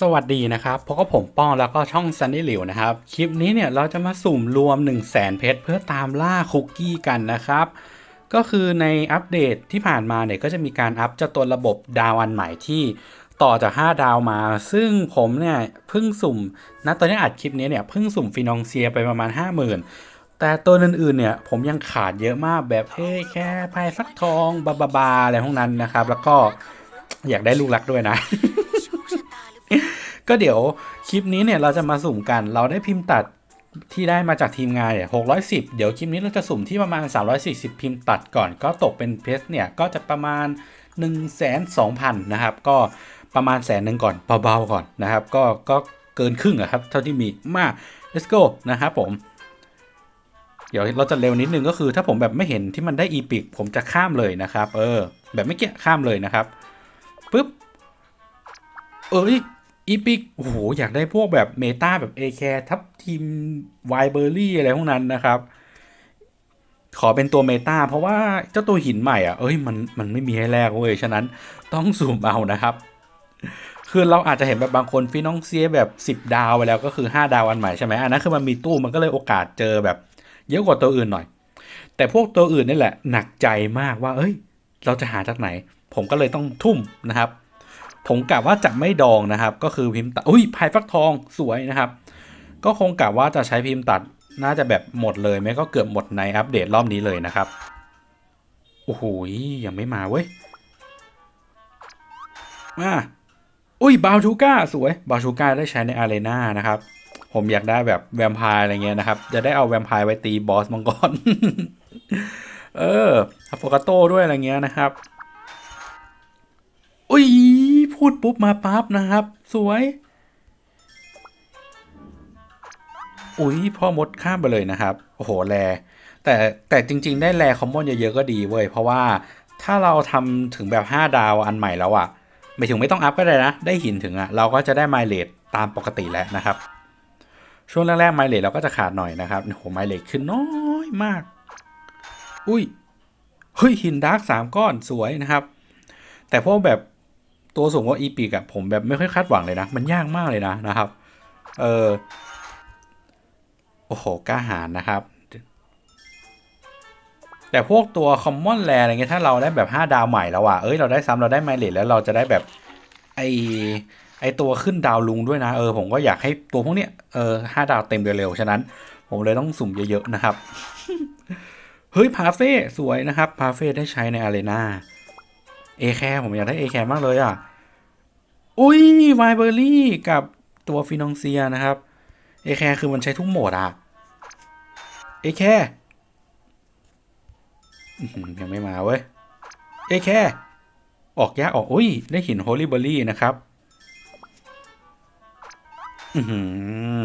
สวัสดีนะครับพบกับผมป้องแล้วก็ช่องซันนี่หลิวนะครับ คลิปนี้เนี่ยเราจะมาสุ่มรวม 1 0 0 0 0แสนเพชรเพื่อตามล่าคุกกี้กันนะครับ ก็คือในอัปเดตที่ผ่านมาเนี่ยก็จะมีการอัปเจ้าตัวระบบดาวอันใหม่ที่ต่อจาก 5 ดาวมา ซึ่งผมเนี่ยเพิ่งสุ่มนะตอนนี้อัดคลิปนี้เนี่ยเพิ่งสุ่มฟินองเซียไปประมาณ 50,000 แต่ตัวอื่นๆเนี่ยผมยังขาดเยอะมากแบบเฮ้แค่พายฟักทองบาบาบาอะไรพวกนั้นนะครับ แล้วก็อยากได้ลูกรักด้วยนะ ก็เดี๋ยวคลิปนี้เนี่ยเราจะมาสุ่มกัน เราได้พิมพ์ตัดที่ได้มาจากทีมงานเนี่ย610 เดี๋ยวคลิปนี้เราจะสุ่มที่ประมาณ 340 พิมพ์ตัดก่อน ก็ตกเป็นเพชรเนี่ยก็จะประมาณ 1 2 0 0 0 นะครับ ก็ประมาณแสนหนึ่งก่อนเบาๆก่อนนะครับ ก็ก็เกินครึ่งอะครับ เท่าที่มีมา let's go นะครับผม เดี๋ยวเราจะเร็วนิดนึงก็คือ ถ้าผมแบบไม่เห็นที่มันได้อีพิกผมจะข้ามเลยนะครับ เออ แบบไม่เกี้ข้ามเลยนะครับปุ๊บเอ้ย อีพิกโอ้โห อยากได้พวกแบบเมตาแบบเอแคร์ทับทีมไวเบอร์รี่อะไรพวกนั้นนะครับ ขอเป็นตัวเมตาเพราะว่าเจ้าตัวหินใหม่อะ เอ้ยมันมันไม่มีให้แลกเว้ย ฉะนั้นต้องสูมเอานะครับ คือเราอาจจะเห็นแบบบางคนฟินองเซียแบบ 10 ดาวไปแล้วก็คือ 5 ดาวอันใหม่ใช่ไหมอันนั้นคือมันมีตู้มันก็เลยโอกาสเจอแบบ เยอะกว่าตัวอื่นหน่อย แต่พวกตัวอื่นนี่แหละหนักใจมากว่า เอ้ย เราจะหาจากไหน ผมก็เลยต้องทุ่มนะครับ ผมกะว่าจะไม่ดองนะครับ ก็คือพิมพ์ตัดอุ้ยพายฟักทองสวยนะครับ ก็คงกะว่าจะใช้พิมพ์ตัดน่าจะแบบหมดเลยไหมก็เกือบหมดในอัปเดตรอบนี้เลยนะครับโอ้โหยังไม่มาเว้ยมาอุ้ยบาวชูก้าสวยบาวชูก้าได้ใช้ในอารีนานะครับ ผมอยากได้แบบแวมไพร์อะไรเงี้ยนะครับ จะได้เอาแวมไพร์ไว้ตีบอสมังกร เอออะโฟกาโต้ด้วยอะไรเงี้ยนะครับ อุ้ย พูดปุ๊บมาปั๊บนะครับ สวย อุ้ยพ่อมดข้ามไปเลยนะครับ โอ้โหแรแต่แต่จริง ๆ ได้แรคอมมอนเยอะๆก็ดีเว้ยเพราะว่าถ้าเราทำถึงแบบ 5 ดาวอันใหม่แล้วอะไม่ถึงไม่ต้องอัพก็ได้นะ ได้หินถึงอะเราก็จะได้ไมเลดตามปกติแล้วนะครับ ช่วงแรกๆไมเลดเราก็จะขาดหน่อยนะครับโอ้โหไมเลดขึ้นน้อยมาก อุ้ยเฮ้ยหินดาร์กสามก้อนสวยนะครับ แต่พวกแบบ ตัวสูงกว่าอีพิกอะผมแบบไม่ค่อยคาดหวังเลยนะ มันยากมากเลยนะนะครับ เออโอ้โหกล้าหาญนะครับ แต่พวกตัวคอมมอนแลอะไรเงี้ยถ้าเราได้แบบ 5 ดาวใหม่แล้วอะเอ้ยเราได้ซ้ำเราได้ไมเลทแล้วเราจะได้แบบไอไอตัวขึ้นดาวลุงด้วยนะเออผมก็อยากให้ตัวพวกเนี้ยเออห้าดาวเต็มเร็วๆฉะนั้น ผมเลยต้องสุ่มเยอะๆนะครับ เฮ้ยพาเฟ่สวยนะครับพาเฟ่ได้ใช้ในอารีนา เอแคร์ผมอยากได้เอแคร์มากเลยอะ อุ้ยไวเบอร์รี่กับตัวฟินองเซียนะครับเอแคร์คือมันใช้ทุกโหมดอะเอแคร์ยังไม่มาเว้ยเอแคร์ออกยากออกอุ้ย ได้หินโฮลี่เบอร์รี่นะครับอือหือ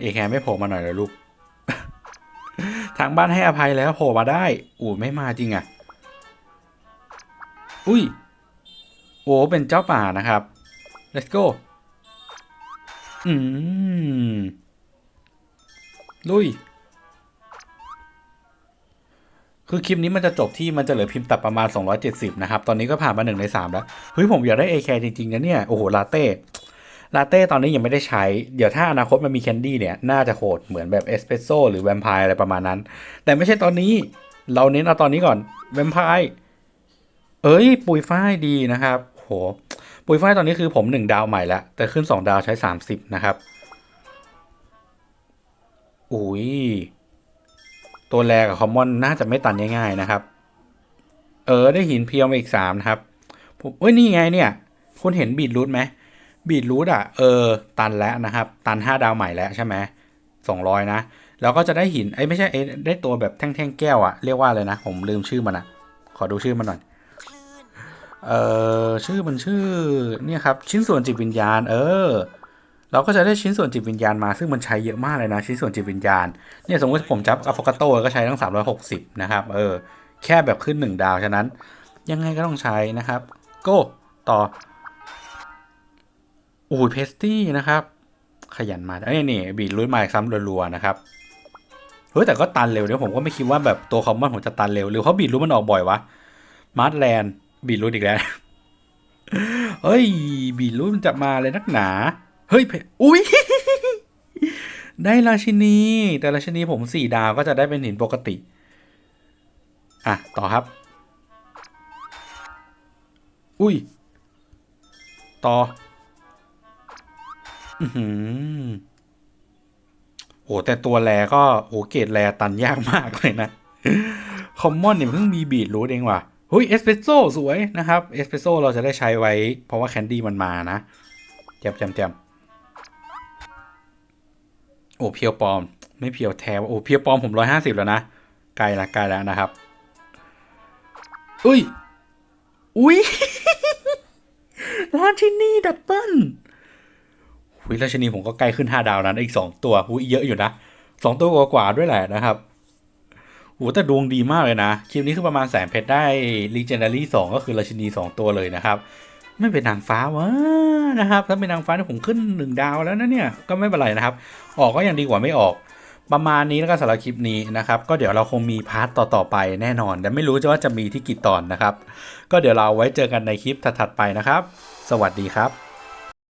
เอแคร์ไม่โผล่มาหน่อยเลยลูก ทางบ้านให้อภัยแล้วโผล่มาได้ อู้ไม่มาจริงอะ อุ้ย โอ้เป็นเจ้าป่านะครับ let's go อืม ลุย คือคลิปนี้มันจะจบที่มันจะเหลือพิมพ์ตัดประมาณ 270 นะครับ ตอนนี้ก็ผ่านมา1ใน 3 แล้ว เฮ้ย ผมอยากได้ AK จริง ๆ นะเนี่ย โอ้โห ลาเต้ ลาเต้ตอนนี้ยังไม่ได้ใช้ เดี๋ยวถ้าอนาคตมันมีแคนดี้เนี่ย น่าจะโหดเหมือนแบบเอสเปรสโซ่หรือแวมไพร์อะไรประมาณนั้น แต่ไม่ใช่ตอนนี้ เราเน้นเอาตอนนี้ก่อน แวมไพร์ เอ้ย ปุยฝ้ายดีนะครับ โห ปุยฝ้ายตอนนี้คือผมหนึ่งดาวใหม่แล้ว แต่ขึ้นสองดาวใช้สามสิบนะครับ อุ้ย ตัวแรกับคอมมอนน่าจะไม่ตันง่ายๆนะครับ เออ ได้หินเพียวมาอีกสามนะครับผมเอ้ย นี่ไงเนี่ย คุณเห็นบีดรูทไหมบีดรูทอะ เออ ตันแล้วนะครับ ตันห้าดาวใหม่แล้วใช่ไหมสองร้อยนะ แล้วก็จะได้หินไอ้ไม่ใช่ไอ้ได้ตัวแบบแท่งๆแก้วอะเรียกว่าเลยนะ ผมลืมชื่อมันอะขอดูชื่อมันหน่อย เอ่อชื่อมันชื่อเนี่ยครับชิ้นส่วนจิตวิญญาณ เออ เราก็จะได้ชิ้นส่วนจิตวิญญาณมาซึ่งมันใช้เยอะมากเลยนะ ชิ้นส่วนจิตวิญญาณเนี่ยสมมติผมจับอะโฟกาโต้ก็ใช้ทั้ง 360 นะครับ เออ แค่แบบขึ้น 1 ดาวฉะนั้น ยังไงก็ต้องใช้นะครับโก้ต่อโอ้ยเพสตี้นะครับ ขยันมาเอ้ยนี่บีดรุ่นม่ซ้ำรัวๆนะครับเฮ้ยแต่ก็ตันเร็วเนี่ยผมก็ไม่คิดว่าแบบตัวคอมมอนผมจะตันเร็วหรือเขาบีดรุ่นมันออกบ่อยวะมาร์ทแลนด์ บีดรูดอีกแล้ว เฮ้ย บีรุ่นจะมาเลยนักหนา เฮ้ยเพอุ้ย ได้ราชินี แต่ราชินีผมสี่ดาวก็จะได้เป็นหินปกติ อะ ต่อครับ อุ้ย ต่อ อือหือโอ้แต่ตัวแรก็โอ้เกรดแรตันยากมากเลยนะ คอมมอนเนี่ยเพิ่งมีบีดรูทเองว่ะ เฮ้ยเอสเปรสโซ่สวยนะครับเอสเปรสโซ่เราจะได้ใช้ไว้ เพราะว่าแคนดี้มันมานะแจมแจมแจมโอ้เพียวปอม ไม่เพียวแท้โอ้เพียวปอมผมร้อยห้าสิบแล้วนะไกลละไกลแล้วนะครับ อุ้ย อุ้ยราชินีดับเบิลหุยราชินีผมก็ใกล้ขึ้นห้าดาวนั้นอีกสองตัวหุยเยอะอยู่นะสองตัวกว่าด้วยแหละนะครับ โหแต่ดวงดีมากเลยนะ คลิปนี้คือประมาณแสนเพชรได้ Legendary 2 ก็คือราชินี 2 ตัวเลยนะครับ ไม่เป็นนางฟ้าวะนะครับถ้าเป็นนางฟ้าเนี่ยผมขึ้น 1 ดาวแล้วนะเนี่ย ก็ไม่เป็นไรนะครับ ออกก็ยังดีกว่าไม่ออก ประมาณนี้แล้วก็สำหรับคลิปนี้นะครับ ก็เดี๋ยวเราคงมีพาร์ทต่อๆไปแน่นอน แต่ไม่รู้จะว่าจะมีที่กี่ตอนนะครับ ก็เดี๋ยวเราไว้เจอกันในคลิปถัดๆไปนะครับ สวัสดีครับ